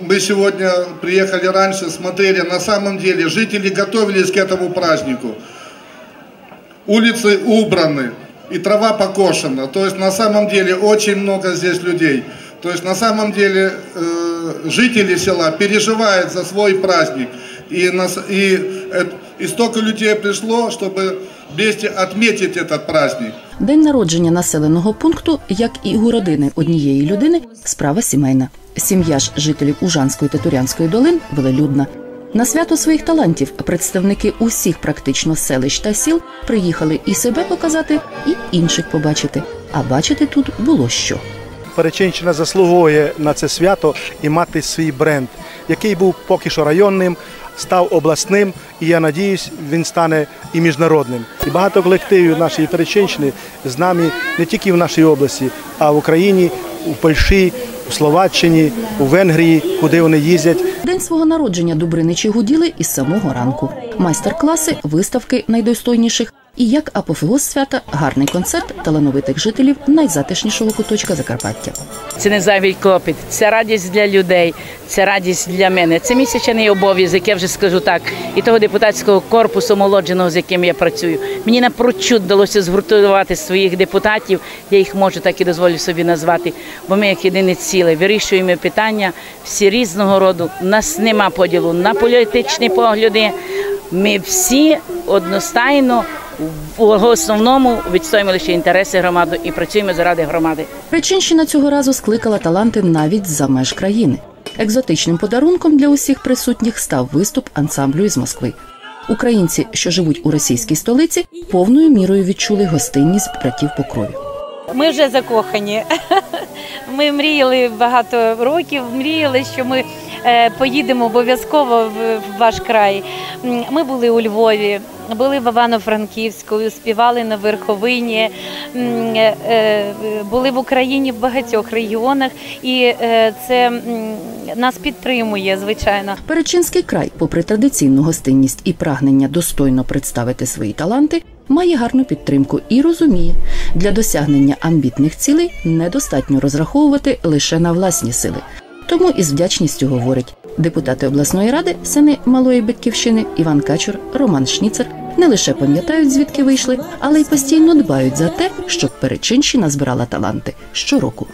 Мы сегодня приехали раньше, смотрели, на самом деле жители готовились к этому празднику. Улицы убраны и трава покошена. То есть на самом деле очень много здесь людей. То есть на самом деле э, жители села переживают за свой праздник. И, нас, и, э, и столько людей пришло, чтобы вместе отметить этот праздник. День народження населеного пункту, як і у родини однієї людини, справа сімейна. Сім'я ж жителів Ужанської та Турянської долин велелюдна. На свято своїх талантів представники усіх практично селищ та сіл приїхали і себе показати, і інших побачити. А бачити тут було що. Перечинщина заслуговує на це свято і мати свій бренд, який був поки що районним, став обласним, і я надіюсь, він стане і міжнародним. І багато колективів нашої Перечинщини з нами не тільки в нашій області, а в Україні, у Польщі, у Словаччині, у Венгрії, куди вони їздять. День свого народження Дубриничі гуділи із самого ранку. Майстер-класи, виставки найдостойніших і як апофеоз свята гарний концерт талановитих жителів найзатишнішого куточка Закарпаття. Це не зайвий клопіт, це радість для людей, це радість для мене. Це місячний обов'язок, я вже скажу так, і того депутатського корпусу молодженого, з яким я працюю. Мені напрочуд вдалося згуртувати своїх депутатів. Я їх можу так і дозволю собі назвати, бо ми як єдине ціле вирішуємо питання всі різного роду. У нас нема поділу на політичні погляди. Ми всі одностайно в основному відстоюємо лише інтереси громади і працюємо заради громади. Причинщина цього разу скликала таланти навіть за меж країни. Екзотичним подарунком для усіх присутніх став виступ ансамблю із Москви. Українці, що живуть у російській столиці, повною мірою відчули гостинність братів по крові. Ми вже закохані. Ми мріяли багато років, мріяли, що ми поїдемо обов'язково в ваш край. Ми були у Львові, були в Івано-Франківську, співали на Верховині, е, е, були в Україні в багатьох регіонах, і е, це нас підтримує, звичайно. Перечинський край, попри традиційну гостинність і прагнення достойно представити свої таланти, має гарну підтримку і розуміє, для досягнення амбітних цілей недостатньо розраховувати лише на власні сили. Тому із вдячністю говорить депутати обласної ради, сини малої батьківщини Іван Качур, Роман Шніцер не лише пам'ятають, звідки вийшли, але й постійно дбають за те, щоб Перечинщина збирала таланти щороку.